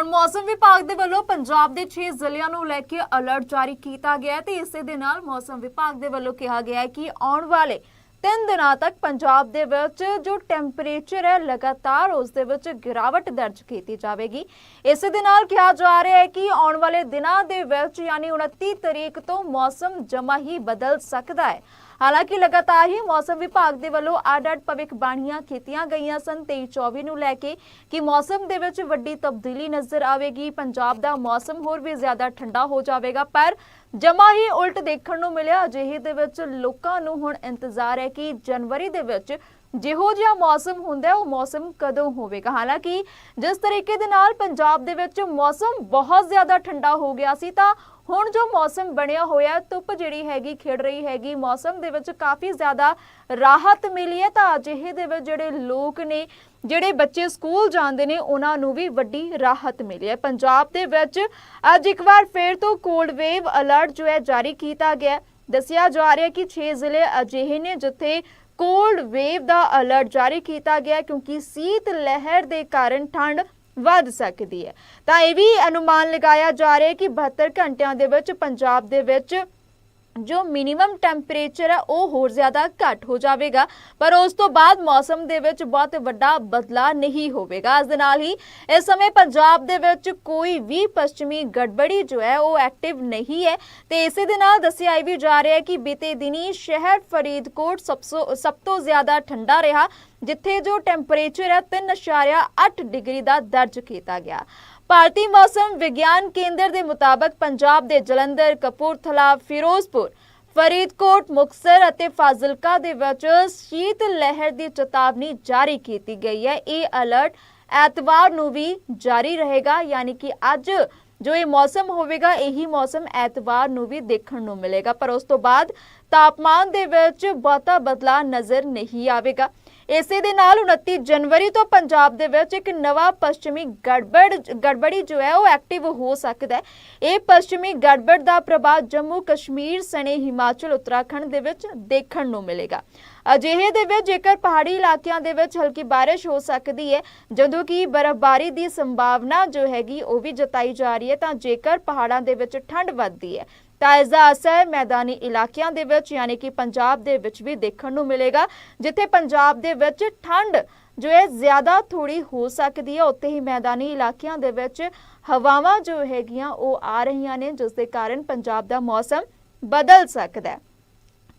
ਹੁਣ ਮੌਸਮ ਵਿਭਾਗ ਦੇ ਵੱਲੋਂ ਪੰਜਾਬ ਦੇ 6 ਜ਼ਿਲ੍ਹਿਆਂ ਨੂੰ ਲੈ ਕੇ ਅਲਰਟ ਜਾਰੀ ਕੀਤਾ ਗਿਆ ਹੈ ਤੇ ਇਸੇ ਦੇ ਨਾਲ ਮੌਸਮ ਵਿਭਾਗ ਦੇ ਵੱਲੋਂ ਕਿਹਾ ਗਿਆ ਹੈ ਕਿ ਆਉਣ ਵਾਲੇ ਤਿੰਨ ਦਿਨਾਂ ਤੱਕ ਪੰਜਾਬ ਦੇ ਵਿੱਚ ਜੋ ਟੈਂਪਰੇਚਰ ਹੈ, ਲਗਾਤਾਰ ਉਸ ਦੇ ਵਿੱਚ ਗਿਰਾਵਟ ਦਰਜ ਕੀਤੀ ਜਾਵੇਗੀ। ਇਸੇ ਦੇ ਨਾਲ ਕਿਹਾ ਜਾ ਰਿਹਾ ਹੈ ਕਿ ਆਉਣ ਵਾਲੇ ਦਿਨਾਂ ਦੇ ਵਿੱਚ ਯਾਨੀ 29 ਤਰੀਕ ਤੋਂ ਮੌਸਮ ਜਮਾ ਹੀ ਬਦਲ ਸਕਦਾ ਹੈ। ਹਾਲਾਂਕਿ ਲਗਾਤਾਰ ਹੀ ਮੌਸਮ ਵਿਭਾਗ ਦੇ ਵੱਲੋਂ ਅੱਡ-ਅੱਡ ਭਵਿੱਖਬਾਣੀਆਂ ਕੀਤੀਆਂ ਗਈਆਂ ਸਨ 23-24 ਨੂੰ ਲੈ ਕੇ ਕਿ ਮੌਸਮ ਦੇ ਵਿੱਚ ਵੱਡੀ ਤਬਦੀਲੀ ਨਜ਼ਰ ਆਵੇਗੀ। ਪੰਜਾਬ ਦਾ ਮੌਸਮ ਹੋਰ ਵੀ ਜ਼ਿਆਦਾ ਠੰਡਾ ਹੋ ਜਾਵੇਗਾ, ਪਰ ਜਮਾ ਹੀ ਉਲਟ ਦੇਖਣ ਨੂੰ ਮਿਲਿਆ। ਅਜਿਹੇ ਦੇ ਵਿੱਚ ਲੋਕਾਂ ਨੂੰ ਹੁਣ ਇੰਤਜ਼ਾਰ ਹੈ ਕਿ ਜਨਵਰੀ ਦੇ ਵਿੱਚ ਜਿਹੋ ਜਿਹਾ ਮੌਸਮ ਹੁੰਦਾ, ਉਹ ਮੌਸਮ ਕਦੋਂ ਹੋਵੇਗਾ। ਹਾਲਾਂਕਿ ਜਿਸ ਤਰੀਕੇ ਦੇ ਨਾਲ ਪੰਜਾਬ ਦੇ ਵਿੱਚ ਮੌਸਮ ਬਹੁਤ ਜ਼ਿਆਦਾ ਠੰਡਾ ਹੋ ਗਿਆ ਸੀ, ਤਾਂ ਹੁਣ ਜੋ ਮੌਸਮ ਬਣਿਆ ਹੋਇਆ, ਧੁੱਪ ਜਿਹੜੀ ਹੈਗੀ ਖਿੜ ਰਹੀ ਹੈਗੀ, ਮੌਸਮ ਦੇ ਵਿੱਚ ਕਾਫੀ ਜ਼ਿਆਦਾ ਰਾਹਤ ਮਿਲੀ ਹੈ ਤਾਂ ਅਜਿਹੇ ਦੇ ਵਿੱਚ ਜਿਹੜੇ ਲੋਕ ਨੇ, ਜਿਹੜੇ ਬੱਚੇ ਸਕੂਲ ਜਾਂਦੇ ਨੇ, ਉਹਨਾਂ ਨੂੰ ਵੀ ਵੱਡੀ ਰਾਹਤ ਮਿਲੀ ਹੈ। ਪੰਜਾਬ ਦੇ ਵਿੱਚ ਅੱਜ ਇੱਕ ਵਾਰ ਫੇਰ ਤੋਂ ਕੋਲਡ ਵੇਵ ਅਲਰਟ ਜੋ ਹੈ ਜਾਰੀ ਕੀਤਾ ਗਿਆ ਦੱਸਿਆ ਜਾ ਰਿਹਾ ਕਿ 6 ਜ਼ਿਲ੍ਹੇ ਅਜਿਹੇ ਨੇ ਜਿੱਥੇ ਕੋਲਡ ਵੇਵ ਦਾ ਅਲਰਟ ਜਾਰੀ ਕੀਤਾ ਗਿਆ ਕਿਉਂਕਿ ਸੀਤ ਲਹਿਰ ਦੇ ਕਾਰਨ ਠੰਡ ਵੱਧ ਸਕਦੀ ਹੈ। ਤਾਂ ਇਹ ਵੀ ਅਨੁਮਾਨ ਲਗਾਇਆ ਜਾ ਰਿਹਾ ਹੈ ਕਿ 72 ਘੰਟਿਆਂ ਦੇ ਵਿੱਚ, ਪੰਜਾਬ ਦੇ ਵਿੱਚ ਜੋ ਮਿਨੀਮਮ ਟੈਂਪਰੇਚਰ ਹੈ ਉਹ ਹੋਰ ਜ਼ਿਆਦਾ ਘੱਟ ਹੋ ਜਾਵੇਗਾ, ਪਰ ਉਸ ਤੋਂ ਬਾਅਦ ਮੌਸਮ ਦੇ ਵਿੱਚ ਬਹੁਤ ਵੱਡਾ ਬਦਲਾਅ ਨਹੀਂ ਹੋਵੇਗਾ। ਇਸ ਦੇ ਨਾਲ ਹੀ ਇਸ ਸਮੇਂ ਪੰਜਾਬ ਦੇ ਵਿੱਚ ਕੋਈ ਵੀ ਪੱਛਮੀ ਗੜਬੜੀ ਜੋ ਹੈ, ਉਹ ਐਕਟਿਵ ਨਹੀਂ ਹੈ। ਤੇ ਇਸੇ ਦੇ ਨਾਲ ਦੱਸਿਆ ਇਹ ਵੀ ਜਾ ਰਿਹਾ ਹੈ ਕਿ ਬੀਤੇ ਦਿਨੀ ਸ਼ਹਿਰ ਫਰੀਦਕੋਟ ਸਭ ਤੋਂ ਸਭ ਤੋਂ ਜ਼ਿਆਦਾ ਠੰਡਾ ਰਿਹਾ, ਜਿੱਥੇ ਜੋ ਟੈਂਪਰੇਚਰ ਹੈ 3.8 ਡਿਗਰੀ ਦਾ ਦਰਜ ਕੀਤਾ ਗਿਆ। ਭਾਰਤੀ ਮੌਸਮ ਵਿਗਿਆਨ ਕੇਂਦਰ ਦੇ ਮੁਤਾਬਕ ਪੰਜਾਬ ਦੇ ਜਲੰਧਰ, ਕਪੂਰਥਲਾ, ਫਿਰੋਜ਼ਪੁਰ, ਫਰੀਦਕੋਟ, ਮੁਕਤਸਰ ਅਤੇ ਫਾਜ਼ਿਲਕਾ ਦੇ ਵਿੱਚ ਸ਼ੀਤ ਲਹਿਰ ਦੀ ਚੇਤਾਵਨੀ ਜਾਰੀ ਕੀਤੀ ਗਈ ਹੈ। ਇਹ ਅਲਰਟ ਐਤਵਾਰ ਨੂੰ ਵੀ ਜਾਰੀ ਰਹੇਗਾ, ਯਾਨੀ ਕਿ ਅੱਜ ਜੋ ਇਹ ਮੌਸਮ ਹੋਵੇਗਾ, ਇਹੀ ਮੌਸਮ ਐਤਵਾਰ ਨੂੰ ਵੀ ਦੇਖਣ ਨੂੰ ਮਿਲੇਗਾ। ਪਰ ਉਸ ਤੋਂ ਬਾਅਦ ਤਾਪਮਾਨ ਦੇ ਵਿੱਚ ਬਹੁਤਾ ਬਦਲਾਅ ਨਜ਼ਰ ਨਹੀਂ ਆਵੇਗਾ। ਇਸੇ ਦੇ ਨਾਲ 29 ਜਨਵਰੀ ਤੋਂ ਪੰਜਾਬ ਦੇ ਵਿੱਚ ਇੱਕ ਨਵਾਂ ਪੱਛਮੀ ਗੜਬੜ, ਗੜਬੜੀ ਜੋ ਹੈ ਉਹ ਐਕਟਿਵ ਹੋ ਸਕਦਾ ਹੈ। ਇਹ ਪੱਛਮੀ ਗੜਬੜ ਦਾ ਪ੍ਰਭਾਵ ਜੰਮੂ ਕਸ਼ਮੀਰ, ਸਣੇ ਹਿਮਾਚਲ, ਉੱਤਰਾਖੰਡ ਦੇ ਵਿੱਚ ਦੇਖਣ ਨੂੰ ਮਿਲੇਗਾ। ਅਜਿਹੇ ਦੇ ਵਿੱਚ ਜੇਕਰ ਪਹਾੜੀ ਇਲਾਕਿਆਂ ਦੇ ਵਿੱਚ ਹਲਕੀ ਬਾਰਿਸ਼ ਹੋ ਸਕਦੀ ਹੈ, ਜਦੋਂ ਕਿ ਬਰਫ਼ਬਾਰੀ ਦੀ ਸੰਭਾਵਨਾ ਜੋ ਹੈਗੀ ਉਹ ਵੀ ਜਤਾਈ ਜਾ ਰਹੀ ਹੈ, ਤਾਂ ਜੇਕਰ ਪਹਾੜਾਂ ਦੇ ਵਿੱਚ ਠੰਡ ਵੱਧਦੀ ਹੈ ਤਾਂ ਇਸ ਦਾ ਅਸਰ ਮੈਦਾਨੀ ਇਲਾਕਿਆਂ ਦੇ ਵਿੱਚ, ਯਾਨੀ ਕਿ ਪੰਜਾਬ ਦੇ ਵਿੱਚ ਵੀ ਦੇਖਣ ਨੂੰ ਮਿਲੇਗਾ, ਜਿੱਥੇ ਪੰਜਾਬ ਦੇ ਵਿੱਚ ਠੰਡ ਜੋ ਹੈ ਜ਼ਿਆਦਾ ਥੋੜੀ ਹੋ ਸਕਦੀ ਹੈ। ਉੱਥੇ ਹੀ ਮੈਦਾਨੀ ਇਲਾਕਿਆਂ ਦੇ ਵਿੱਚ ਹਵਾਵਾਂ ਜੋ ਹੈਗੀਆਂ ਉਹ ਆ ਰਹੀਆਂ ਨੇ, ਜਿਸ ਦੇ ਕਾਰਨ ਪੰਜਾਬ ਦਾ ਮੌਸਮ ਬਦਲ ਸਕਦਾ ਹੈ।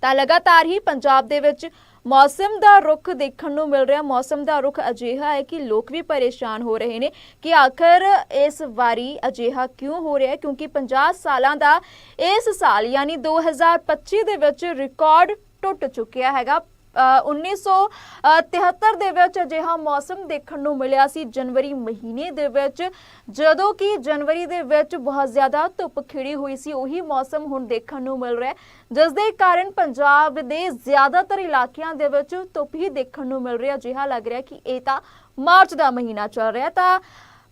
ਤਾਂ ਲਗਾਤਾਰ ਹੀ ਪੰਜਾਬ ਦੇ ਵਿੱਚ ਮੌਸਮ ਦਾ ਰੁਖ ਦੇਖਣ ਨੂੰ ਮਿਲ ਰਿਹਾ। ਮੌਸਮ ਦਾ ਰੁਖ ਅਜਿਹਾ ਹੈ ਕਿ ਲੋਕ ਵੀ ਪਰੇਸ਼ਾਨ ਹੋ ਰਹੇ ਨੇ ਕਿ ਆਖਰ ਇਸ ਵਾਰੀ ਅਜਿਹਾ ਕਿਉਂ ਹੋ ਰਿਹਾ ਹੈ? ਕਿਉਂਕਿ 50 ਸਾਲਾਂ ਦਾ ਇਸ ਸਾਲ, ਯਾਨੀ 2025 ਦੇ ਵਿੱਚ ਰਿਕਾਰਡ ਟੁੱਟ ਚੁੱਕਿਆ ਹੈਗਾ। 1973 ਦੇ ਵਿੱਚ ਅਜਿਹਾ ਮੌਸਮ ਦੇਖਣ ਨੂੰ ਮਿਲਿਆ ਸੀ ਜਨਵਰੀ ਮਹੀਨੇ ਦੇ ਵਿੱਚ, ਜਦੋਂ ਕਿ ਜਨਵਰੀ ਦੇ ਵਿੱਚ ਬਹੁਤ ਜ਼ਿਆਦਾ ਧੁੱਪ ਖਿੜੀ ਹੋਈ ਸੀ, ਉਹੀ ਮੌਸਮ ਹੁਣ ਦੇਖਣ ਨੂੰ ਮਿਲ ਰਿਹਾ ਹੈ। ਜਿਸ ਦੇ ਕਾਰਨ ਪੰਜਾਬ ਦੇ ਜ਼ਿਆਦਾਤਰ ਇਲਾਕਿਆਂ ਦੇ ਵਿੱਚ ਧੁੱਪ ਹੀ ਦੇਖਣ ਨੂੰ ਮਿਲ ਰਿਹਾ ਅਜਿਹਾ ਲੱਗ ਰਿਹਾ ਕਿ ਇਹ ਤਾਂ ਮਾਰਚ ਦਾ ਮਹੀਨਾ ਚੱਲ ਰਿਹਾ ਤਾਂ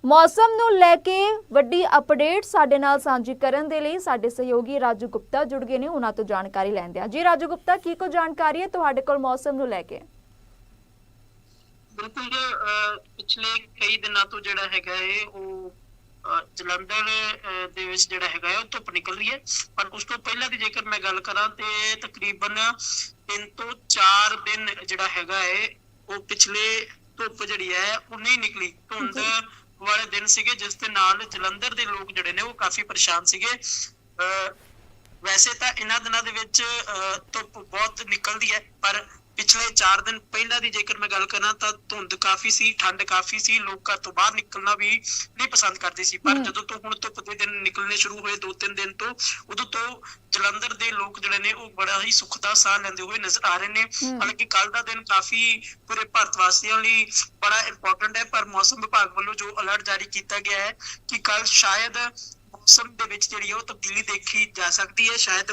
ਮੌਸਮ ਨੂੰ ਲੈ ਕੇ ਵੱਡੀ ਅਪਡੇਟ ਸਾਡੇ ਨਾਲ ਸਾਂਝੀ ਕਰਨ ਦੇ ਲਈ ਸਾਡੇ ਸਹਿਯੋਗੀ ਰਾਜੂ ਗੁਪਤਾ ਜੁੜ ਗਏ ਨੇ ਉਹਨਾਂ ਤੋਂ ਜਾਣਕਾਰੀ ਲੈਂਦੇ ਹਾਂ। ਜੀ ਰਾਜੂ ਗੁਪਤਾ ਕੀ ਕੋ ਜਾਣਕਾਰੀ ਹੈ ਤੁਹਾਡੇ ਕੋਲ ਮੌਸਮ ਨੂੰ ਲੈ ਕੇ? ਬਿਲਕੁਲ ਪਿਛਲੇ ਕਈ ਦਿਨਾਂ ਤੋਂ ਜਿਹੜਾ ਹੈਗਾ ਹੈ ਉਹ ਜਲੰਧਰ ਦੇ ਵਿੱਚ ਜਿਹੜਾ ਹੈਗਾ ਉਹ ਧੁੱਪ ਨਿਕਲ ਰਹੀ ਹੈ। ਪਰ ਉਸ ਤੋਂ ਪਹਿਲਾਂ ਦੀ ਜੇਕਰ ਮੈਂ ਗੱਲ ਕਰਾਂ ਤੇ ਤਕਰੀਬਨ 3 ਤੋਂ 4 ਦਿਨ ਜਿਹੜਾ ਹੈਗਾ ਹੈ ਉਹ ਪਿਛਲੇ ਧੁੱਪ ਜਿਹੜੀ ਹੈ ਉਹ ਨਹੀਂ ਨਿਕਲੀ। ਧੁੰਦ ਵਾਲੇ ਦਿਨ ਸੀਗੇ ਜਿਸ ਦੇ ਨਾਲ ਜਲੰਧਰ ਦੇ ਲੋਕ ਜਿਹੜੇ ਨੇ ਉਹ ਕਾਫੀ ਪਰੇਸ਼ਾਨ ਸੀਗੇ। ਅਹ, ਵੈਸੇ ਤਾਂ ਇਹਨਾਂ ਦਿਨਾਂ ਦੇ ਵਿੱਚ ਅਹ, ਧੁੱਪ ਬਹੁਤ ਨਿਕਲਦੀ ਹੈ ਪਰ ਪਿਛਲੇ 4 ਦਿਨ ਪਹਿਲਾਂ ਦੀ ਜੇਕਰ ਮੈਂ ਗੱਲ ਕਰਾਂ ਤਾਂ ਧੁੰਦ ਕਾਫੀ ਸੀ ਠੰਡ ਕਾਫੀ ਸੀ ਲੋਕ ਘਰ ਤੋਂ ਬਾਹਰ ਨਿਕਲਣਾ ਵੀ ਨਹੀਂ ਪਸੰਦ ਕਰਦੇ ਸੀ ਪਰ। ਜਦੋਂ ਤੋਂ ਹੁਣ ਧੁੱਪ ਦੇ ਦਿਨ ਨਿਕਲਣੇ ਸ਼ੁਰੂ ਹੋਏ 2-3 ਦਿਨ ਤੋਂ ਉਦੋਂ ਤੋਂ ਜਲੰਧਰ ਦੇ ਲੋਕ ਜਿਹੜੇ ਨੇ ਉਹ ਬੜਾ ਹੀ ਸੁੱਖ ਦਾ ਸਾਹ ਲੈਂਦੇ ਹੋਏ ਨਜ਼ਰ ਆ ਰਹੇ ਨੇ। ਹਾਲਾਂਕਿ ਕੱਲ ਦਾ ਦਿਨ ਕਾਫੀ ਪੂਰੇ ਭਾਰਤ ਵਾਸੀਆਂ ਲਈ ਬੜਾ ਇੰਪੋਰਟੈਂਟ ਹੈ ਪਰ ਮੌਸਮ ਵਿਭਾਗ ਵੱਲੋਂ ਜੋ ਅਲਰਟ ਜਾਰੀ ਕੀਤਾ ਗਿਆ ਹੈ ਕਿ ਕੱਲ ਸ਼ਾਇਦ ਮੌਸਮ ਦੇ ਵਿੱਚ ਜਿਹੜੀ ਉਹ ਤਬਦੀਲੀ ਦੇਖੀ ਜਾ ਸਕਦੀ ਹੈ ਸ਼ਾਇਦ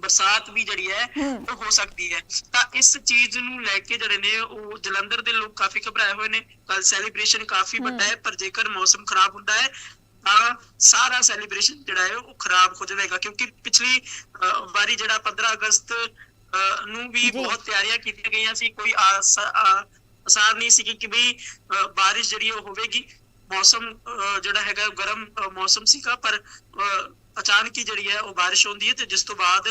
ਬਰਸਾਤ ਵੀ ਜਿਹੜੀ ਹੈ। ਉਹ ਹੋ ਸਕਦੀ ਹੈ ਤਾਂ ਇਸ ਚੀਜ਼ ਨੂੰ ਲੈ ਕੇ ਜਿਹੜੇ ਨੇ ਉਹ ਜਲੰਧਰ ਦੇ ਲੋਕ ਕਾਫੀ ਘਬਰਾਏ ਹੋਏ ਨੇ ਕੱਲ ਸੈਲੀਬ੍ਰੇਸ਼ਨ ਕਾਫੀ। ਵੱਡਾ ਹੈ ਪਰ ਜੇਕਰ ਮੌਸਮ ਖਰਾਬ ਹੁੰਦਾ ਹੈ ਤਾਂ ਸਾਰਾ ਸੈਲੀਬ੍ਰੇਸ਼ਨ ਜਿਹੜਾ ਹੈ ਉਹ ਖਰਾਬ ਹੋ ਜਾਵੇਗਾ ਕਿਉਂਕਿ ਪਿਛਲੀ ਵਾਰੀ ਜਿਹੜਾ 15 ਅਗਸਤ ਨੂੰ ਵੀ। ਬਹੁਤ ਤਿਆਰੀਆਂ ਕੀਤੀਆਂ ਗਈਆਂ ਸੀ ਕੋਈ ਆਸਾਰ ਨਹੀਂ ਸੀ ਕਿ ਵੀ ਬਾਰਿਸ਼ ਜਿਹੜੀ ਉਹ ਹੋਵੇਗੀ ਮੌਸਮ ਜਿਹੜਾ ਹੈਗਾ ਗਰਮ ਮੌਸਮ ਸੀਗਾ ਪਰ ਅਚਾਨਕ ਹੀ ਜਿਹੜੀ ਹੈ ਉਹ ਬਾਰਿਸ਼ ਹੁੰਦੀ ਹੈ ਤੇ ਜਿਸ ਤੋਂ ਬਾਅਦ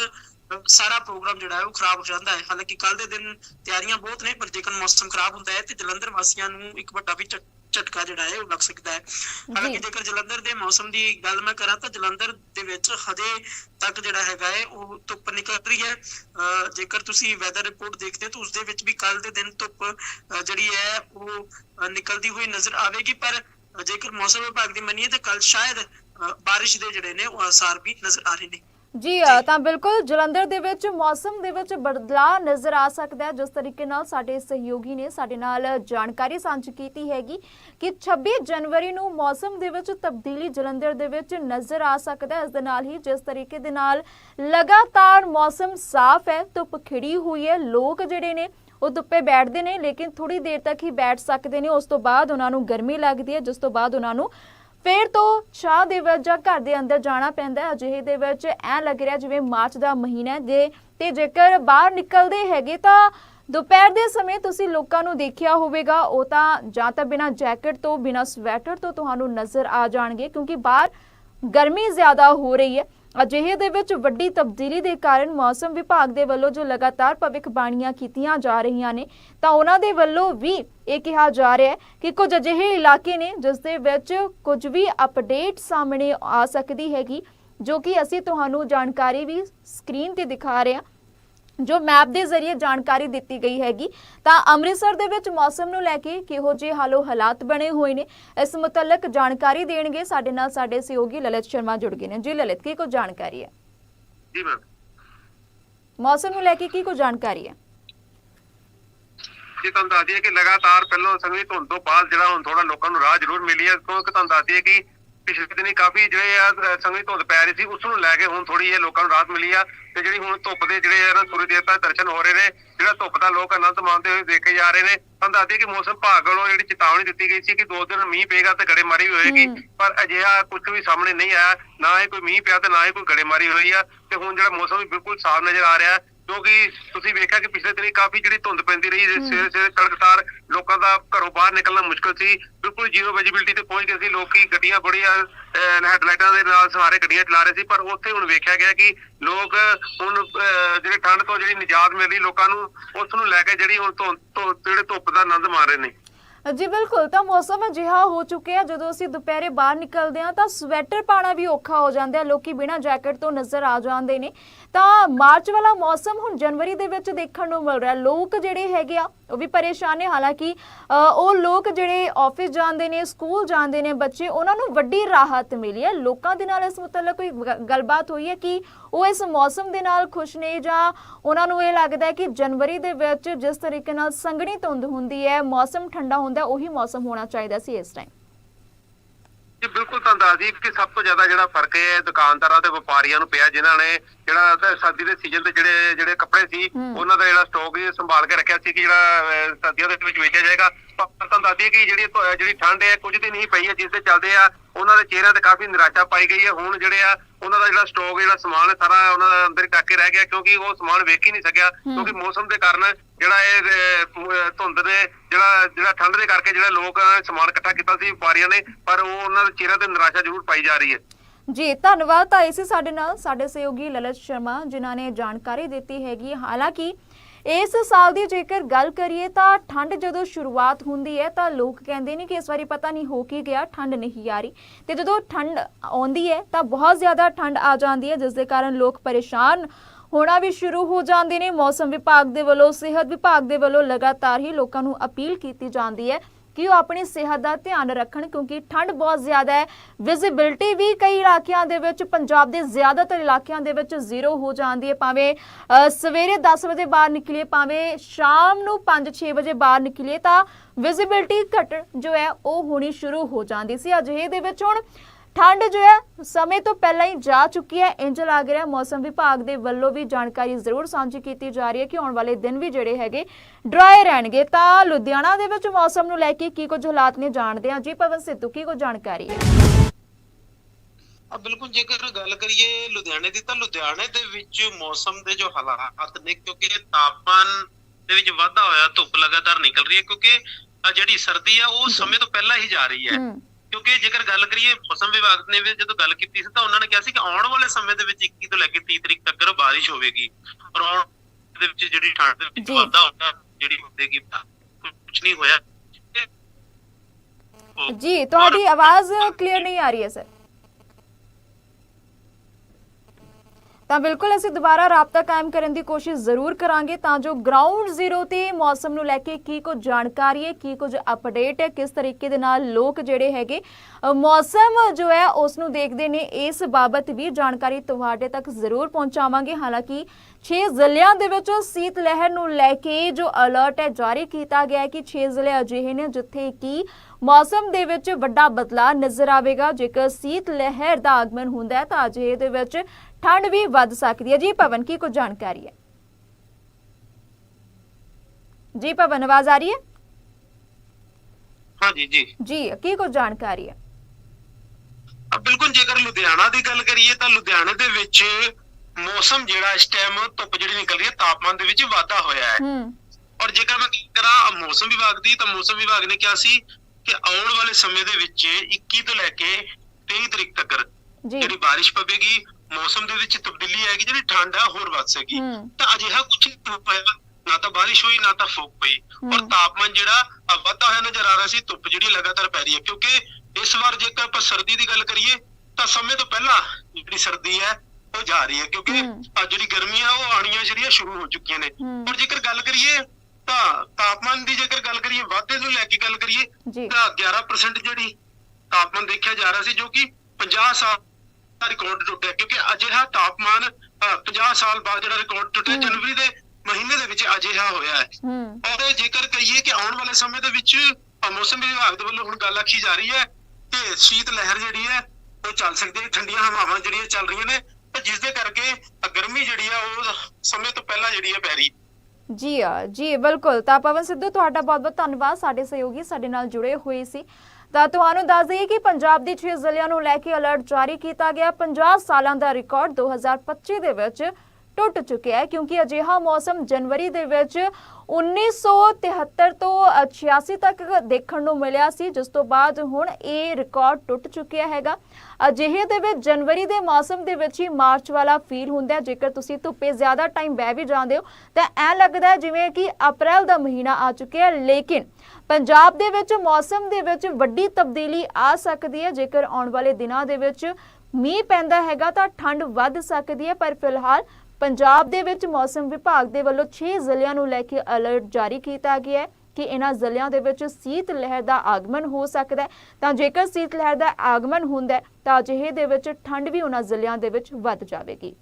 ਸਾਰਾ ਪ੍ਰੋਗਰਾਮ ਜਿਹੜਾ ਹੈ ਉਹ ਖਰਾਬ ਹੋ ਜਾਂਦਾ ਹੈ। ਹਾਲਾਂਕਿ ਕੱਲ ਦੇ ਦਿਨ ਤਿਆਰੀਆਂ ਬਹੁਤ ਨੇ ਪਰ ਜੇਕਰ ਮੌਸਮ ਖਰਾਬ ਹੁੰਦਾ ਹੈ ਤੇ ਜਲੰਧਰ ਵਾਸੀਆਂ ਨੂੰ ਇੱਕ ਵੱਡਾ ਵੀ ਝਟ- ਝਟਕਾ ਜਿਹੜਾ ਹੈ ਉਹ ਲੱਗ ਸਕਦਾ ਹੈ। ਹਾਲਾਂਕਿ। ਜੇਕਰ ਜਲੰਧਰ ਦੇ ਮੌਸਮ ਦੀ ਗੱਲ ਮੈਂ ਕਰਾਂ ਤਾਂ ਜਲੰਧਰ ਦੇ ਵਿੱਚ ਹਜੇ ਤੱਕ ਜਿਹੜਾ ਹੈਗਾ ਹੈ ਉਹ ਧੁੱਪ ਨਿਕਲ ਰਹੀ ਹੈ। ਜੇਕਰ ਤੁਸੀਂ ਵੈਦਰ ਰਿਪੋਰਟ ਦੇਖਦੇ ਹੋ ਤਾਂ ਉਸ ਦੇ ਵਿੱਚ ਵੀ ਕੱਲ ਦੇ ਦਿਨ ਧੁੱਪ ਜਿਹੜੀ ਹੈ ਉਹ ਨਿਕਲਦੀ ਹੋਈ ਨਜ਼ਰ ਆਵੇਗੀ। ਪਰ ਜੇਕਰ ਮੌਸਮ ਵਿਭਾਗ ਦੀ ਮੰਨੀਏ ਤਾਂ ਕੱਲ ਸ਼ਾਇਦ ਬਾਰਿਸ਼ ਦੇ ਜਿਹੜੇ ਨੇ ਉਹ ਆਸਾਰ ਵੀ ਨਜ਼ਰ ਆ ਰਹੇ ਨੇ। ਜੀ ਤਾਂ ਬਿਲਕੁਲ ਜਲੰਧਰ ਦੇ ਵਿੱਚ ਮੌਸਮ ਦੇ ਵਿੱਚ ਬਦਲਾਅ ਨਜ਼ਰ ਆ ਸਕਦਾ ਹੈ ਜਿਸ ਤਰੀਕੇ ਨਾਲ ਸਾਡੇ ਸਹਿਯੋਗੀ ਨੇ ਸਾਡੇ ਨਾਲ ਜਾਣਕਾਰੀ ਸਾਂਝੀ ਕੀਤੀ ਹੈਗੀ ਕਿ 26 ਜਨਵਰੀ ਨੂੰ ਮੌਸਮ ਦੇ ਵਿੱਚ ਤਬਦੀਲੀ ਜਲੰਧਰ ਦੇ ਵਿੱਚ ਨਜ਼ਰ ਆ ਸਕਦਾ ਹੈ। ਇਸ ਦੇ ਨਾਲ ਹੀ ਜਿਸ ਤਰੀਕੇ ਦੇ ਨਾਲ ਲਗਾਤਾਰ ਮੌਸਮ ਸਾਫ਼ ਹੈ ਧੁੱਪ ਖਿੜੀ ਹੋਈ ਹੈ ਲੋਕ ਜਿਹੜੇ ਨੇ ਉਹ ਧੁੱਪੇ ਬੈਠਦੇ ਨੇ, ਲੇਕਿਨ ਥੋੜੀ ਦੇਰ ਤੱਕ ਹੀ ਬੈਠ ਸਕਦੇ ਨੇ। ਉਸ ਤੋਂ ਬਾਅਦ ਉਹਨਾਂ ਨੂੰ ਗਰਮੀ ਲੱਗਦੀ ਹੈ, ਜਿਸ ਤੋਂ ਬਾਅਦ ਉਹਨਾਂ ਨੂੰ ਫੇਰ ਤੋਂ ਸ਼ਾਹ ਦੇ ਵਿੱਚ ਜਾਂ ਘਰ ਦੇ ਅੰਦਰ ਜਾਣਾ ਪੈਂਦਾ ਹੈ। ਅਜਿਹੇ ਦੇ ਵਿੱਚ ਐ ਲੱਗ ਰਿਹਾ ਜਿਵੇਂ ਮਾਰਚ ਦਾ ਮਹੀਨਾ ਦੇ ਤੇ ਜੇਕਰ ਬਾਹਰ ਨਿਕਲਦੇ ਹੈਗੇ ਤਾਂ ਦੁਪਹਿਰ ਦੇ ਸਮੇਂ ਤੁਸੀਂ ਲੋਕਾਂ ਨੂੰ ਦੇਖਿਆ ਹੋਵੇਗਾ। ਉਹ ਤਾਂ ਜਾਂ ਤਾਂ ਬਿਨਾਂ ਜੈਕਟ ਤੋਂ, ਬਿਨਾਂ ਸਵੈਟਰ ਤੋਂ ਤੁਹਾਨੂੰ ਨਜ਼ਰ ਆ ਜਾਣਗੇ, ਕਿਉਂਕਿ ਬਾਹਰ ਗਰਮੀ ਜ਼ਿਆਦਾ ਹੋ ਰਹੀ ਹੈ। ਅਜਿਹੇ ਦੇ ਵਿੱਚ ਵੱਡੀ ਤਬਦੀਲੀ ਦੇ ਕਾਰਨ ਮੌਸਮ ਵਿਭਾਗ ਦੇ ਵੱਲੋਂ ਜੋ ਲਗਾਤਾਰ ਭਵਿੱਖਬਾਣੀਆਂ ਕੀਤੀਆਂ ਜਾ ਰਹੀਆਂ ਨੇ, ਤਾਂ ਉਹਨਾਂ ਦੇ ਵੱਲੋਂ ਵੀ ਇਹ ਕਿਹਾ ਜਾ ਰਿਹਾ ਹੈ ਕਿ ਕੁਝ ਅਜਿਹੇ ਇਲਾਕੇ ਨੇ ਜਿਸ ਦੇ ਵਿੱਚ ਕੁਝ ਵੀ ਅਪਡੇਟ ਸਾਹਮਣੇ ਆ ਸਕਦੀ ਹੈਗੀ, ਜੋ ਕਿ ਅਸੀਂ ਤੁਹਾਨੂੰ ਜਾਣਕਾਰੀ ਵੀ ਸਕਰੀਨ ਤੇ ਦਿਖਾ ਰਹੇ ਹਾਂ। ਜੋ ਮੈਪ ਦੇ ਜ਼ਰੀਏ ਜਾਣਕਾਰੀ ਦਿੱਤੀ ਗਈ ਹੈਗੀ ਤਾਂ ਅੰਮ੍ਰਿਤਸਰ ਦੇ ਵਿੱਚ ਮੌਸਮ ਨੂੰ ਲੈ ਕੇ ਕਿਹੋ ਜਿਹੇ ਹਾਲੋ ਹਾਲਾਤ ਬਣੇ ਹੋਏ ਨੇ ਇਸ ਮੁਤਲਕ ਜਾਣਕਾਰੀ ਦੇਣਗੇ ਸਾਡੇ ਨਾਲ ਸਾਡੇ ਸਹਿਯੋਗੀ ਲਲਿਤ ਸ਼ਰਮਾ ਜੁੜ ਗਏ ਨੇ। ਜੀ ਲਲਿਤ ਕੀ ਕੁਝ ਜਾਣਕਾਰੀ ਹੈ? ਜੀ ਮੈਮ। ਮੌਸਮ ਨੂੰ ਲੈ ਕੇ ਕੀ ਕੁਝ ਜਾਣਕਾਰੀ ਹੈ? ਜੀ ਤੁਹਾਨੂੰ ਦੱਸ ਦਈਏ ਕਿ ਲਗਾਤਾਰ ਪਹਿਲਾਂ ਸੰਘਣੀ ਧੁੰਦ ਤੋਂ ਬਾਅਦ ਜਿਹੜਾ ਹੁਣ ਥੋੜਾ ਲੋਕਾਂ ਨੂੰ ਰਾਹ ਜ਼ਰੂਰ ਮਿਲੀ ਹੈ ਕਿਉਂਕਿ ਤੁਹਾਨੂੰ ਦੱਸ ਦਈਏ ਕਿ ਪਿਛਲੇ ਦਿਨੀ ਕਾਫੀ ਜਿਹੜੇ ਆ ਸੰਘਣੀ ਧੁੰਦ ਪੈ ਰਹੀ ਸੀ ਉਸ ਨੂੰ ਲੈ ਕੇ ਹੁਣ ਥੋੜੀ ਜਿਹੀ ਲੋਕਾਂ ਨੂੰ ਰਾਹਤ ਮਿਲੀ ਆ ਤੇ ਜਿਹੜੀ ਹੁਣ ਧੁੱਪ ਦੇ ਜਿਹੜੇ ਆ ਸੂਰਜ ਦੇਵਤਾ ਦੇ ਦਰਸ਼ਨ ਹੋ ਰਹੇ ਨੇ ਜਿਹੜਾ ਧੁੱਪ ਦਾ ਲੋਕ ਆਨੰਦ ਮਾਣਦੇ ਹੋਏ ਦੇਖੇ ਜਾ ਰਹੇ ਨੇ ਤੁਹਾਨੂੰ ਦੱਸ ਦਈਏ ਕਿ ਮੌਸਮ ਵਿਭਾਗ ਵੱਲੋਂ ਜਿਹੜੀ ਚੇਤਾਵਨੀ ਦਿੱਤੀ ਗਈ ਸੀ ਕਿ ਦੋ ਦਿਨ ਮੀਂਹ ਪਏਗਾ ਤੇ ਗੜੇਮਾਰੀ ਵੀ ਹੋਏਗੀ। ਪਰ ਅਜਿਹਾ ਕੁਝ ਵੀ ਸਾਹਮਣੇ ਨਹੀਂ ਆਇਆ ਨਾ ਹੀ ਕੋਈ ਮੀਂਹ ਪਿਆ ਤੇ ਨਾ ਹੀ ਕੋਈ ਗੜੇਮਾਰੀ ਹੋਈ ਆ ਤੇ ਹੁਣ ਜਿਹੜਾ ਮੌਸਮ ਵੀ ਬਿਲਕੁਲ ਸਾਫ਼ ਨਜ਼ਰ ਆ ਰਿਹਾ ਹੈ ਕਿਉਂਕਿ ਤੁਸੀਂ ਵੇਖਿਆ ਕਿ ਪਿਛਲੇ ਦਿਨੀ ਕਾਫੀ ਜਿਹੜੀ ਧੁੰਦ ਪੈਂਦੀ ਰਹੀ ਸਵੇਰੇ ਸਵੇਰੇ ਤੜਕਸਾਰ ਲੋਕਾਂ ਦਾ ਘਰੋਂ ਬਾਹਰ ਨਿਕਲਣਾ ਮੁਸ਼ਕਲ ਸੀ ਬਿਲਕੁਲ ਜ਼ੀਰੋ ਵਿਜ਼ਿਬਿਲਟੀ ਤੇ ਪਹੁੰਚ ਗਏ ਸੀ ਲੋਕੀ ਗੱਡੀਆਂ ਬੜੀਆਂ ਹੈਡਲਾਈਟਾਂ ਦੇ ਨਾਲ ਸਹਾਰੇ ਗੱਡੀਆਂ ਚਲਾ ਰਹੇ ਸੀ ਪਰ ਉੱਥੇ ਹੁਣ ਵੇਖਿਆ ਗਿਆ ਕਿ ਲੋਕ ਹੁਣ ਜਿਹੜੇ ਠੰਡ ਤੋਂ ਜਿਹੜੀ ਨਿਜਾਤ ਮਿਲ ਰਹੀ ਲੋਕਾਂ ਨੂੰ ਉਸ ਨੂੰ ਲੈ ਕੇ ਜਿਹੜੀ ਹੁਣ ਧੁੰਦ- ਜਿਹੜੇ ਧੁੱਪ ਦਾ ਆਨੰਦ ਮਾਣ ਰਹੇ ਨੇ। ਜੀ ਬਿਲਕੁਲ, ਤਾਂ ਮੌਸਮ ਅਜਿਹਾ ਹੋ ਚੁੱਕਿਆ ਜਦੋਂ ਅਸੀਂ ਦੁਪਹਿਰੇ ਬਾਹਰ ਨਿਕਲਦੇ ਹਾਂ ਤਾਂ ਸਵੈਟਰ ਪਾਣਾ ਵੀ ਔਖਾ ਹੋ ਜਾਂਦਾ ਹੈ, ਲੋਕੀ ਬਿਨਾਂ ਜੈਕਟ ਤੋਂ ਨਜ਼ਰ ਆ ਜਾਂਦੇ ਨੇ। ਤਾਂ ਮਾਰਚ ਵਾਲਾ ਮੌਸਮ ਹੁਣ ਜਨਵਰੀ ਦੇ ਵਿੱਚ ਦੇਖਣ ਨੂੰ ਮਿਲ ਰਿਹਾ ਲੋਕ ਜਿਹੜੇ ਹੈਗੇ ਆ ਉਹ ਵੀ ਪਰੇਸ਼ਾਨ ਨੇ। ਹਾਲਾਂਕਿ ਉਹ ਲੋਕ ਜਿਹੜੇ ਆਫਿਸ ਜਾਂਦੇ ਨੇ ਸਕੂਲ ਜਾਂਦੇ ਨੇ ਬੱਚੇ ਉਹਨਾਂ ਨੂੰ ਵੱਡੀ ਰਾਹਤ ਮਿਲੀ ਹੈ। ਲੋਕਾਂ ਦੇ ਨਾਲ ਇਸ ਮੁਤਲਕ ਕੋਈ ਗੱਲਬਾਤ ਹੋਈ ਹੈ ਕਿ ਉਹ ਇਸ ਮੌਸਮ ਦੇ ਨਾਲ ਖੁਸ਼ ਨੇ ਜਾਂ ਉਹਨਾਂ ਨੂੰ ਇਹ ਲੱਗਦਾ ਹੈ ਕਿ ਜਨਵਰੀ ਦੇ ਵਿੱਚ ਜਿਸ ਤਰੀਕੇ ਨਾਲ ਸੰਘਣੀ ਧੁੰਦ ਹੁੰਦੀ ਹੈ ਮੌਸਮ ਠੰਡਾ ਹੁੰਦਾ ਹੈ, ਉਹੀ ਮੌਸਮ ਹੋਣਾ ਚਾਹੀਦਾ ਸੀ ਇਸ ਟਾਈਮ ਜੀ ਬਿਲਕੁਲ ਤੁਹਾਨੂੰ ਦੱਸ ਕਿ ਸਭ ਤੋਂ ਜ਼ਿਆਦਾ ਜਿਹੜਾ ਫ਼ਰਕ ਹੈ ਦੁਕਾਨਦਾਰਾਂ ਤੇ ਵਪਾਰੀਆਂ ਨੂੰ ਪਿਆ ਜਿਨ੍ਹਾਂ ਨੇ ਜਿਹੜਾ ਤੇ ਸਰਦੀ ਦੇ ਸੀਜ਼ਨ ਤੇ ਜਿਹੜੇ ਜਿਹੜੇ ਕੱਪੜੇ ਸੀ। ਉਹਨਾਂ ਦਾ ਜਿਹੜਾ ਸਟਾਕ ਸੰਭਾਲ ਕੇ ਰੱਖਿਆ ਸੀ ਕਿ ਜਿਹੜਾ ਸਰਦੀਆਂ ਦੇ ਵਿੱਚ ਵੇਚਿਆ ਜਾਏਗਾ। ਪਰ ਤੁਹਾਨੂੰ ਦੱਸ ਦਈਏ ਕਿ ਜਿਹੜੀ ਜਿਹੜੀ ਠੰਡ ਹੈ ਕੁਝ ਦਿਨ ਹੀ ਪਈ ਹੈ ਜਿਸ ਦੇ ਚੱਲਦੇ ਆ ਉਹਨਾਂ ਦੇ ਚਿਹਰਿਆਂ ਤੇ ਕਾਫੀ ਨਿਰਾਸ਼ਾ ਪਾਈ ਗਈ ਹੈ। ਹੁਣ ਜਿਹੜੇ ਆ ਉਹਨਾਂ ਦਾ ਜਿਹੜਾ ਸਟਾਕ ਜਿਹੜਾ ਸਮਾਨ ਹੈ ਸਾਰਾ ਉਹਨਾਂ ਦਾ ਅੰਦਰ ਟੱਕ ਕੇ ਰਹਿ ਗਿਆ ਕਿਉਂਕਿ ਉਹ ਸਮਾਨ ਵੇਖ ਹੀ ਨਹੀਂ ਸਕਿਆ। ਕਿਉਂਕਿ ਮੌਸਮ ਦੇ ਕਾਰਨ ਜਿਹੜਾ ਇਹ ਧੁੰਦ ਨੇ ਜਿਹੜਾ ਜਿਹੜਾ ਠੰਡ ਦੇ ਕਰਕੇ ਜਿਹੜਾ ਲੋਕ ਸਮਾਨ ਇਕੱਠਾ ਕੀਤਾ ਸੀ ਵਪਾਰੀਆਂ ਨੇ ਪਰ ਉਹ ਉਹਨਾਂ ਦੇ ਚਿਹਰਿਆਂ ਤੇ ਨਿਰਾਸ਼ਾ ਜ਼ਰੂਰ ਪਾਈ ਜਾ ਰਹੀ ਹੈ। ਜੀ, ਧੰਨਵਾਦ ਤਾਂ ਇਸੇ ਸਾਡੇ ਨਾਲ, ਸਾਡੇ ਸਹਿਯੋਗੀ ਲਲਿਤ ਸ਼ਰਮਾ, ਜਿਨ੍ਹਾਂ ਨੇ ਜਾਣਕਾਰੀ ਦਿੱਤੀ ਹੈਗੀ। ਹਾਲਾਂਕਿ, ਇਸ ਸਾਲ ਦੀ ਜੇਕਰ ਗੱਲ ਕਰੀਏ ਤਾਂ ਠੰਡ ਜਦੋਂ ਸ਼ੁਰੂਆਤ ਹੁੰਦੀ ਹੈ ਤਾਂ ਲੋਕ ਕਹਿੰਦੇ ਨੇ ਕਿ ਇਸ ਵਾਰੀ ਪਤਾ ਨਹੀਂ ਹੋ ਕੀ ਗਿਆ, ਠੰਡ ਨਹੀਂ ਆ ਰਹੀ। ਤੇ ਜਦੋਂ ਠੰਡ ਆਉਂਦੀ ਹੈ ਤਾਂ ਬਹੁਤ ਜ਼ਿਆਦਾ ਠੰਡ ਆ ਜਾਂਦੀ ਹੈ, ਜਿਸ ਦੇ ਕਾਰਨ ਲੋਕ ਪਰੇਸ਼ਾਨ ਹੋਣਾ ਵੀ ਸ਼ੁਰੂ ਹੋ ਜਾਂਦੇ ਨੇ। ਮੌਸਮ ਵਿਭਾਗ ਦੇ ਵੱਲੋਂ, ਸਿਹਤ ਵਿਭਾਗ ਦੇ ਵੱਲੋਂ ਲਗਾਤਾਰ ਹੀ ਲੋਕਾਂ ਨੂੰ ਅਪੀਲ ਕੀਤੀ ਜਾਂਦੀ ਹੈ। ਕਿ ਉਹ ਆਪਣੀ ਸਿਹਤ ਦਾ ਧਿਆਨ ਰੱਖਣ ਕਿਉਂਕਿ ਠੰਡ ਬਹੁਤ ਜ਼ਿਆਦਾ ਹੈ। ਵਿਜ਼ਿਬਿਲਟੀ ਵੀ ਕਈ ਇਲਾਕਿਆਂ ਦੇ ਵਿੱਚ ਪੰਜਾਬ ਦੇ ਜ਼ਿਆਦਾਤਰ ਇਲਾਕਿਆਂ ਦੇ ਵਿੱਚ ਜ਼ੀਰੋ ਹੋ ਜਾਂਦੀ ਹੈ। ਭਾਵੇਂ ਅ, ਸਵੇਰੇ 10 ਵਜੇ ਬਾਹਰ ਨਿਕਲੀਏ ਭਾਵੇਂ ਸ਼ਾਮ ਨੂੰ 5-6 ਵਜੇ ਬਾਹਰ ਨਿਕਲੀਏ ਤਾਂ ਵਿਜ਼ਿਬਿਲਟੀ ਘਟ ਜੋ ਹੈ ਉਹ ਹੋਣੀ ਸ਼ੁਰੂ ਹੋ ਜਾਂਦੀ ਸੀ। ਅਜਿਹੇ ਦੇ ਵਿੱਚ ਹੁਣ ਠੰਡ ਜੋ ਹੈ ਸਮੇਂ ਤੋਂ ਪਹਿਲਾਂ ਹੀ ਜਾ ਚੁੱਕੀ ਹੈ। ਇੰਜ ਲੱਗ ਰਿਹਾ ਮੌਸਮ ਵਿਭਾਗ ਦੇ ਵੱਲੋਂ ਵੀ ਜਾਣਕਾਰੀ ਜ਼ਰੂਰ ਸਾਂਝੀ ਕੀਤੀ ਜਾ ਰਹੀ ਹੈ ਕਿ ਆਉਣ ਵਾਲੇ ਦਿਨ ਵੀ ਜਿਹੜੇ ਹੈਗੇ ਡਰਾਈ ਰਹਿਣਗੇ। ਤਾਂ ਲੁਧਿਆਣਾ ਦੇ ਵਿੱਚ ਮੌਸਮ ਨੂੰ ਲੈ ਕੇ ਕੀ ਕੁਝ ਹਾਲਾਤ ਨੇ ਜਾਣਦੇ ਹਾਂ। ਜੀ ਪਵਨ ਸਿੱਧੂ ਕੀ ਕੁਝ ਜਾਣਕਾਰੀ? ਹੈ ਆ ਬਿਲਕੁਲ ਜੇਕਰ ਗੱਲ ਕਰੀਏ ਲੁਧਿਆਣੇ ਦੀ ਤਾਂ ਲੁਧਿਆਣੇ ਦੇ ਵਿੱਚ ਮੌਸਮ ਦੇ ਜੋ ਹਾਲਾਤ ਨੇ ਕਿਉਂਕਿ ਤਾਪਮਾਨ ਦੇ ਵਿੱਚ ਵਾਧਾ ਹੋਇਆ ਧੁੱਪ ਲਗਾਤਾਰ ਨਿਕਲ ਰਹੀ ਹੈ ਕਿਉਂਕਿ ਜਿਹੜੀ ਸਰਦੀ ਆ ਉਹ ਸਮੇਂ ਤੋਂ ਪਹਿਲਾਂ ਹੀ ਜਾ ਰਹੀ ਹੂੰ। ਕਿਉਂਕਿ ਜੇਕਰ ਗੱਲ ਕਰੀਏ ਮੌਸਮ ਵਿਭਾਗ ਨੇ ਵੀ ਜਦੋਂ ਗੱਲ ਕੀਤੀ ਸੀ ਤਾਂ ਉਹਨਾਂ ਨੇ ਕਿਹਾ ਸੀ ਕਿ ਆਉਣ ਵਾਲੇ ਸਮੇਂ ਦੇ ਵਿੱਚ 21 ਤੋਂ ਲੈ ਕੇ 30 ਤਰੀਕ ਤੱਕ ਬਾਰਿਸ਼ ਹੋਵੇਗੀ। ਔਰ ਆਉਣ ਦੇ ਵਿੱਚ ਜਿਹੜੀ ਠੰਡ ਦੇ ਵਿੱਚ। ਵਾਧਾ ਹੁੰਦਾ ਜਿਹੜੀ ਹੁੰਦੇਗੀ ਕੁਝ ਨਹੀਂ ਹੋਇਆ। ਜੀ ਤੁਹਾਡੀ ਆਵਾਜ਼ ਕਲੀਅਰ ਨਹੀਂ ਆ ਰਹੀ ਹੈ ਸਰ ਤਾਂ ਬਿਲਕੁਲ ਅਸੀਂ ਦੁਬਾਰਾ ਰਾਬਤਾ ਕਾਇਮ ਕਰਨ ਦੀ ਕੋਸ਼ਿਸ਼ ਜ਼ਰੂਰ ਕਰਾਂਗੇ ਤਾਂ ਜੋ ਗਰਾਊਂਡ ਜ਼ੀਰੋ ਤੇ ਮੌਸਮ ਨੂੰ ਲੈ ਕੇ ਕੀ ਕੁਝ ਜਾਣਕਾਰੀ ਹੈ, ਕੀ ਕੁਝ ਅਪਡੇਟ ਹੈ, ਕਿਸ ਤਰੀਕੇ ਦੇ ਨਾਲ ਲੋਕ ਜਿਹੜੇ ਹੈਗੇ ਮੌਸਮ ਜੋ ਹੈ ਉਸ ਨੂੰ ਦੇਖਦੇ ਨੇ, ਇਸ ਬਾਬਤ ਵੀ ਜਾਣਕਾਰੀ ਤੁਹਾਡੇ ਤੱਕ ਜ਼ਰੂਰ ਪਹੁੰਚਾਵਾਂਗੇ। ਹਾਲਾਂਕਿ 6 ਜ਼ਿਲ੍ਹਿਆਂ ਦੇ ਵਿੱਚ ਸੀਤ ਲਹਿਰ ਨੂੰ ਲੈ ਕੇ ਜੋ ਅਲਰਟ ਹੈ, ਜਾਰੀ ਕੀਤਾ ਗਿਆ ਹੈ ਕਿ 6 ਜ਼ਿਲ੍ਹੇ ਅਜਿਹੇ ਨੇ ਜਿੱਥੇ ਕਿ ਮੌਸਮ ਦੇ ਵਿੱਚ ਵੱਡਾ ਬਦਲਾਅ ਨਜ਼ਰ ਆਵੇਗਾ। ਜੇਕਰ ਸੀਤ ਲਹਿਰ ਦਾ ਆਗਮਨ ਹੁੰਦਾ ਹੈ ਤਾਂ ਅਜਿਹੇ ਦੇ ਵਿੱਚ ਠੰਡ ਵੀ ਵੱਧ ਸਕਦੀ ਹੈ। ਜੀ ਪਵਨ ਕੀ ਕੁਝ ਜਾਣਕਾਰੀ ਹੈ? ਜੀ ਪਵਨ ਆਵਾਜ਼ ਆ ਰਹੀ ਹੈ? ਹਾਂਜੀ ਜੀ। ਜੀ ਕੀ ਕੁਝ ਜਾਣਕਾਰੀ ਹੈ? ਬਿਲਕੁਲ ਜੇਕਰ ਲੁਧਿਆਣਾ ਦੀ ਗੱਲ ਕਰੀਏ ਤਾਂ ਲੁਧਿਆਣੇ ਦੇ ਵਿੱਚ ਮੌਸਮ ਜਿਹੜਾ ਇਸ ਟਾਈਮ ਧੁੱਪ ਜਿਹੜੀ ਨਿਕਲ ਰਹੀ ਹੈ ਤਾਪਮਾਨ ਦੇ ਵਿੱਚ ਵਾਧਾ ਹੋਇਆ ਹੈ। ਹੂੰ। ਔਰ ਜੇਕਰ ਮੈਂ ਗੱਲ ਕਰਾਂ ਮੌਸਮ ਵਿਭਾਗ ਦੀ ਤਾਂ ਮੌਸਮ ਵਿਭਾਗ ਨੇ ਕਿਹਾ ਸੀ ਕਿ ਆਉਣ ਵਾਲੇ ਸਮੇਂ ਦੇ ਵਿੱਚ 21 ਤੋਂ ਲੈ ਕੇ 23 ਤਰੀਕ ਤੱਕ ਜਿਹੜੀ ਬਾਰਿਸ਼ ਪਵੇਗੀ ਮੌਸਮ ਦੇ ਵਿੱਚ ਤਬਦੀਲੀ ਆਏਗੀ ਜਿਹੜੀ ਠੰਡ ਆ ਹੋਰ ਵੱਧ ਸਕੇਗੀ ਹੂੰ। ਤਾਂ ਅਜਿਹਾ ਕੁਝ ਨਹੀਂ ਹੋਇਆ ਨਾ ਤਾਂ ਬਾਰਿਸ਼ ਹੋਈ ਨਾ ਤਾਂ ਫੂਕ ਪਈ। ਔਰ। ਤਾਪਮਾਨ ਜਿਹੜਾ ਆ ਵੱਧਦਾ ਹੋਇਆ ਨਜ਼ਰ ਆ ਰਿਹਾ ਸੀ ਧੁੱਪ ਜਿਹੜੀ ਲਗਾਤਾਰ ਪੈ ਰਹੀ ਹੈ। ਕਿਉਂਕਿ ਇਸ ਵਾਰ ਜੇਕਰ ਆਪਾਂ ਸਰਦੀ ਦੀ ਗੱਲ ਕਰੀਏ ਤਾਂ ਸਮੇਂ ਤੋਂ ਪਹਿਲਾਂ ਜਿਹੜੀ ਸਰਦੀ ਹੈ ਉਹ ਜਾ ਰਹੀ ਹੈ। ਕਿਉਂਕਿ। ਆ ਜਿਹੜੀ ਗਰਮੀਆਂ ਉਹ ਆਣੀਆਂ ਜਿਹੜੀਆਂ ਸ਼ੁਰੂ ਹੋ ਚੁੱਕੀਆਂ ਨੇ। ਔਰ ਜੇਕਰ ਗੱਲ ਕਰੀਏ ਤਾਂ ਤਾਪਮਾਨ ਦੀ ਜੇਕਰ ਗੱਲ ਕਰੀਏ ਵਾਧੇ ਨੂੰ ਲੈ ਕੇ ਗੱਲ ਕਰੀਏ ਤਾਂ 11% ਜਿਹੜੀ ਤਾਪਮਾਨ ਦੇਖਿਆ ਜਾ ਰਿਹਾ ਸੀ ਜੋ ਕਿ 50 ਸਾਲ ਰਿਕਾਰਡ ਟੁੱਟਿਆ ਕਿਉਂਕਿ ਅਜਿਹਾ ਤਾਪਮਾਨ ਅ, 50 ਸਾਲ ਬਾਅਦ ਜਿਹੜਾ ਰਿਕਾਰਡ ਟੁੱਟਿਆ। ਜਨਵਰੀ ਦੇ ਮਹੀਨੇ ਦੇ ਵਿੱਚ ਅਜਿਹਾ ਹੋਇਆ ਹੈ। ਔਰ ਜੇਕਰ ਕਹੀਏ ਕਿ ਆਉਣ ਵਾਲੇ ਸਮੇਂ ਦੇ ਵਿੱਚ ਮੌਸਮ ਵਿਭਾਗ ਦੇ ਵੱਲੋਂ ਹੁਣ ਗੱਲ ਆਖੀ ਜਾ ਰਹੀ ਹੈ ਕਿ ਸ਼ੀਤ ਲਹਿਰ ਜਿਹੜੀ ਹੈ ਉਹ ਚੱਲ ਸਕਦੀ ਹੈ ਠੰਡੀਆਂ ਹਵਾਵਾਂ ਜਿਹੜੀਆਂ ਚੱਲ ਰਹੀਆਂ ਨੇ ਤੇ ਜਿਸ ਦੇ ਕਰਕੇ ਗਰਮੀ ਜਿਹੜੀ ਆ ਉਹ ਸਮੇਂ ਤੋਂ ਪਹਿਲਾਂ ਜਿਹੜੀ ਹੈ ਪੈ ਰਹੀ ਜੀ ਆ ਜੀ ਬਿਲਕੁਲ। ਤਾਂ ਪਵਨ ਸਿੱਧੂ ਤੁਹਾਡਾ ਬਹੁਤ-ਬਹੁਤ ਧੰਨਵਾਦ। ਸਾਡੇ ਸਹਿਯੋਗੀ ਸਾਡੇ ਨਾਲ ਜੁੜੇ ਹੋਏ ਸੀ। ਤਾਂ ਤੁਹਾਨੂੰ ਦੱਸ ਦਈਏ ਕਿ ਪੰਜਾਬ ਦੇ 6 ਜ਼ਿਲ੍ਹਿਆਂ ਨੂੰ ਲੈ ਕੇ ਅਲਰਟ ਜਾਰੀ ਕੀਤਾ ਗਿਆ। 50 ਸਾਲਾਂ ਦਾ ਰਿਕਾਰਡ 2025 ਦੇ ਵਿੱਚ ਟੁੱਟ ਚੁੱਕਿਆ ਹੈ ਕਿਉਂਕਿ ਅਜਿਹਾ ਮੌਸਮ ਜਨਵਰੀ ਦੇ ਵਿੱਚ 1973 ਤੋਂ 86 ਤੱਕ ਦੇਖਣ ਨੂੰ ਮਿਲਿਆ ਸੀ, ਜਿਸ ਤੋਂ ਬਾਅਦ ਹੁਣ ਇਹ ਰਿਕਾਰਡ ਟੁੱਟ ਚੁੱਕਿਆ ਹੈਗਾ। ਅਜਿਹੇ ਦੇ ਵਿੱਚ ਜਨਵਰੀ ਦੇ ਮੌਸਮ ਦੇ ਵਿੱਚ ਹੀ ਮਾਰਚ ਵਾਲਾ ਫੀਲ ਹੁੰਦਾ ਹੈ। ਜੇਕਰ ਤੁਸੀਂ ਧੁੱਪੇ ਜ਼ਿਆਦਾ ਟਾਈਮ ਬਹਿ ਵੀ ਜਾਂਦੇ ਹੋ, ਤਾਂ ਐ ਲੱਗਦਾ ਜਿਵੇਂ ਕਿ ਅਪ੍ਰੈਲ ਦਾ ਮਹੀਨਾ ਆ ਚੁੱਕਿਆ ਲੇਕਿਨ ਪੰਜਾਬ ਦੇ ਵਿੱਚ ਮੌਸਮ ਦੇ ਵਿੱਚ ਵੱਡੀ ਤਬਦੀਲੀ ਆ ਸਕਦੀ ਹੈ। ਜੇਕਰ ਆਉਣ ਵਾਲੇ ਦਿਨਾਂ ਦੇ ਵਿੱਚ ਮੀਂਹ ਪੈਂਦਾ ਹੈਗਾ ਤਾਂ ਠੰਡ ਵੱਧ ਸਕਦੀ ਹੈ। ਪਰ ਫਿਲਹਾਲ ਪੰਜਾਬ ਦੇ ਵਿੱਚ ਮੌਸਮ ਵਿਭਾਗ ਦੇ ਵੱਲੋਂ 6 ਜ਼ਿਲ੍ਹਿਆਂ ਨੂੰ ਲੈ ਕੇ ਅਲਰਟ ਜਾਰੀ ਕੀਤਾ ਗਿਆ ਹੈ ਕਿ ਇਹਨਾਂ ਜ਼ਿਲ੍ਹਿਆਂ ਦੇ ਵਿੱਚ ਸੀਤ ਲਹਿਰ ਦਾ ਆਗਮਨ ਹੋ ਸਕਦਾ ਹੈ। ਤਾਂ ਜੇਕਰ ਸੀਤ ਲਹਿਰ ਦਾ ਆਗਮਨ ਹੁੰਦਾ ਹੈ, ਤਾਂ ਅਜਿਹੇ ਦੇ ਵਿੱਚ ਠੰਡ ਵੀ ਉਹਨਾਂ ਜ਼ਿਲ੍ਹਿਆਂ ਦੇ ਵਿੱਚ ਵੱਧ ਜਾਵੇਗੀ।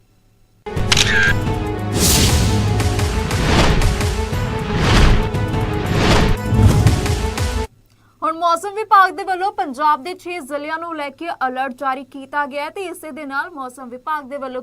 ਹੁਣ ਮੌਸਮ ਵਿਭਾਗ ਦੇ ਵੱਲੋਂ ਪੰਜਾਬ ਦੇ 6 ਜ਼ਿਲ੍ਹਿਆਂ ਨੂੰ ਲੈ ਕੇ ਅਲਰਟ ਜਾਰੀ ਕੀਤਾ ਗਿਆ ਹੈ ਤੇ ਇਸੇ ਦੇ ਨਾਲ ਮੌਸਮ ਵਿਭਾਗ ਦੇ ਵੱਲੋਂ